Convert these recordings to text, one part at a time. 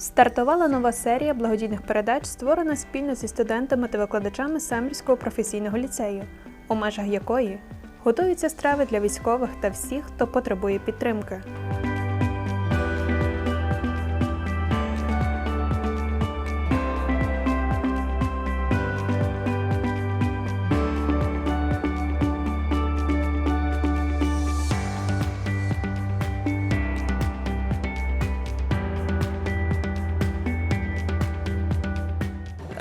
Стартувала нова серія благодійних передач, створена спільно зі студентами та викладачами Семрівського професійного ліцею, у межах якої готуються страви для військових та всіх, хто потребує підтримки.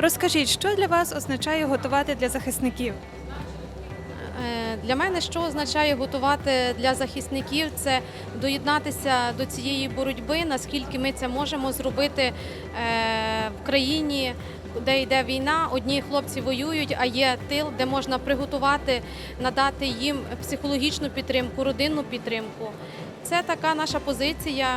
Розкажіть, що для вас означає готувати для захисників? Е, Для мене що означає готувати для захисників це доєднатися до цієї боротьби, наскільки ми це можемо зробити е, в країні, де йде війна. Одні хлопці воюють, а є тил, де можна приготувати, надати їм психологічну підтримку, родинну підтримку. Це така наша позиція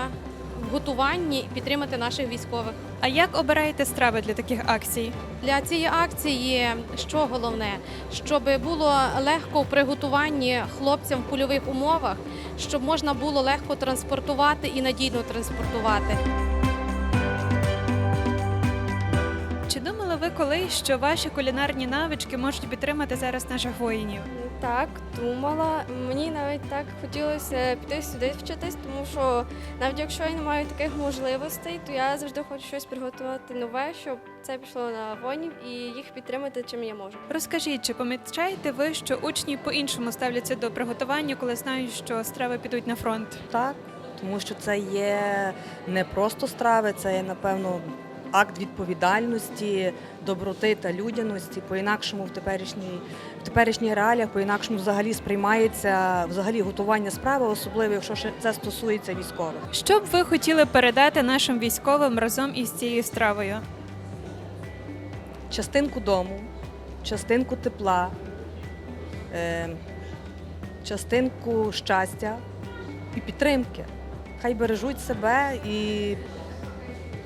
в готуванні і підтримати наших військових. А як обираєте страви для таких акцій? Для цієї акції що головне, щоб було легко в приготуванні хлопцям в польових умовах, щоб можна було легко транспортувати і надійно транспортувати. Думали ви колись, що ваші кулінарні навички можуть підтримати зараз наших воїнів? Так, думала. Мені навіть так хотілося піти сюди вчитись, тому що навіть якщо я не маю таких можливостей, то я завжди хочу щось приготувати нове, щоб це пішло на воїнів і їх підтримати, чим я можу. Розкажіть, чи помічаєте ви, що учні по-іншому ставляться до приготування, коли знають, що страви підуть на фронт? Так, тому що це є не просто страви, це є, напевно, акт відповідальності, доброти та людяності. По-інакшому в теперішній, в теперішніх реаліях, по-інакшому взагалі сприймається взагалі готування справи, особливо якщо це стосується військових. Що б ви хотіли передати нашим військовим разом із цією стравою? Частинку дому, частинку тепла, е, частинку щастя і підтримки. Хай бережуть себе і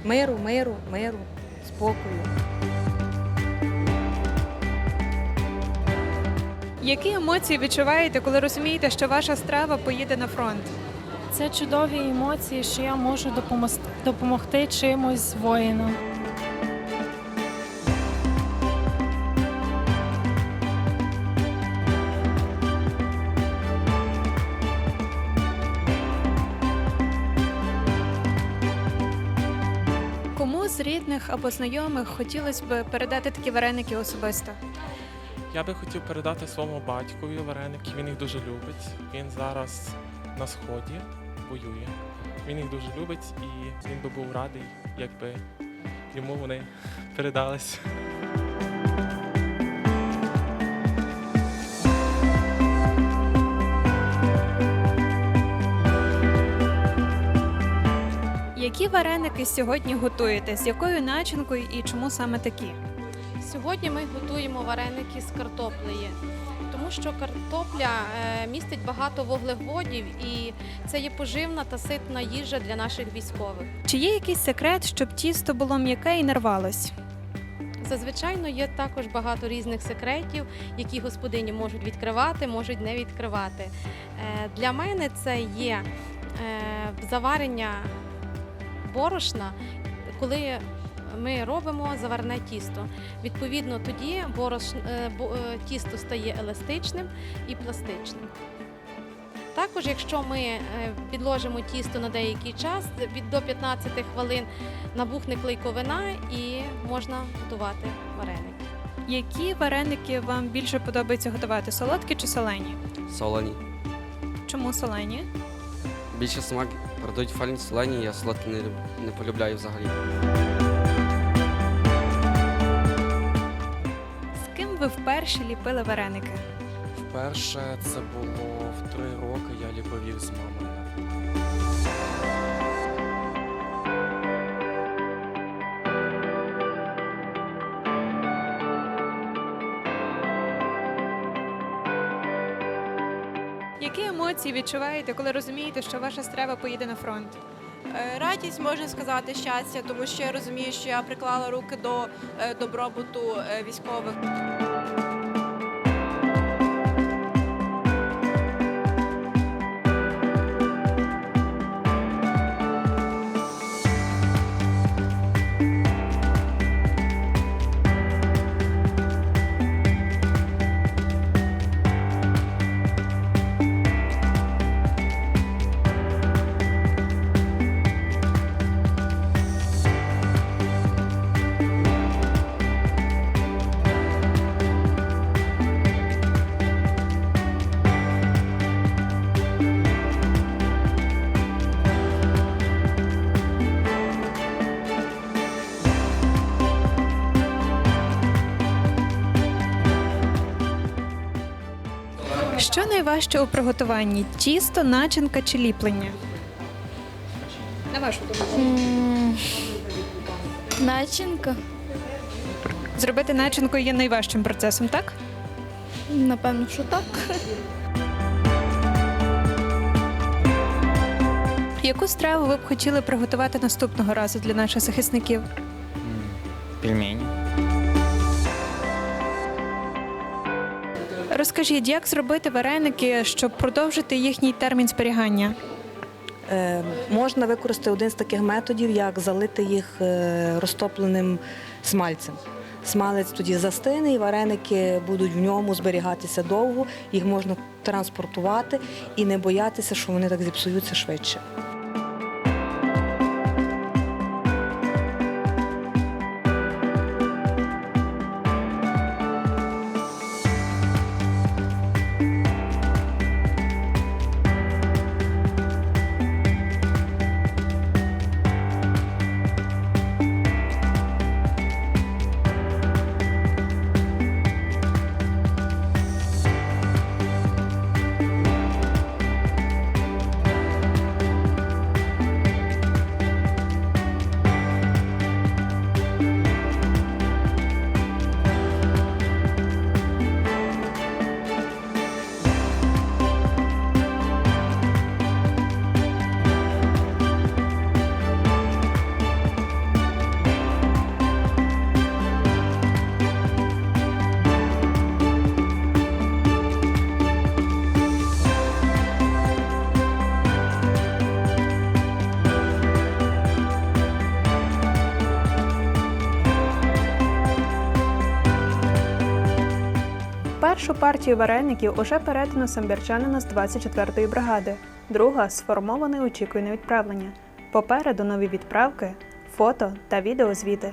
миру, миру, миру, спокою. Які емоції відчуваєте, коли розумієте, що ваша страва поїде на фронт? Це чудові емоції, що я можу допомогти чимось воїнам. З рідних або знайомих хотілося б передати такі вареники особисто? Я би хотів передати своєму батькові вареники. Він їх дуже любить. Він зараз на сході воює. Він їх дуже любить і він би був радий, якби йому вони передались. Які вареники сьогодні готуєте? З якою начинкою і чому саме такі? Сьогодні ми готуємо вареники з картоплею, тому що картопля е, містить багато вуглеводів і це є поживна та ситна їжа для наших військових. Чи є якийсь секрет, щоб тісто було м'яке і не рвалось? Зазвичай є також багато різних секретів, які господині можуть відкривати, можуть не відкривати. Е, Для мене це є е, заварення борошна, коли ми робимо заварне тісто. Відповідно, тоді борош... е, е, тісто стає еластичним і пластичним. Також, якщо ми е, підложимо тісто на деякий час, від до 15 хвилин набухне клейковина і можна готувати вареники. Які вареники вам більше подобається готувати? Солодкі чи солені? Солоні. Чому солені? Більше смак передають фальні солені, я солодкі не, не полюбляю взагалі. З ким ви вперше ліпили вареники? Вперше це було в три роки, я ліпив їх з мамою. Які емоції відчуваєте, коли розумієте, що ваша страва поїде на фронт? Е, Радість можна сказати щастя, тому що я розумію, що я приклала руки до е, добробуту е, військових. Що найважче у приготуванні? Тісто, начинка чи ліплення? На вашу думку. Начинка. Зробити начинку є найважчим процесом, так? Напевно, що так. Яку страву ви б хотіли приготувати наступного разу для наших захисників? Пельмені. Розкажіть, як зробити вареники, щоб продовжити їхній термін зберігання? Е, можна використати один з таких методів, як залити їх е, розтопленим смальцем. Смалець тоді застине, і вареники будуть в ньому зберігатися довго, їх можна транспортувати і не боятися, що вони так зіпсуються швидше. Першу партію вареників уже передано самбірчанина з 24-ї бригади, друга сформований очікує на відправлення. Попереду нові відправки, фото та відеозвіти.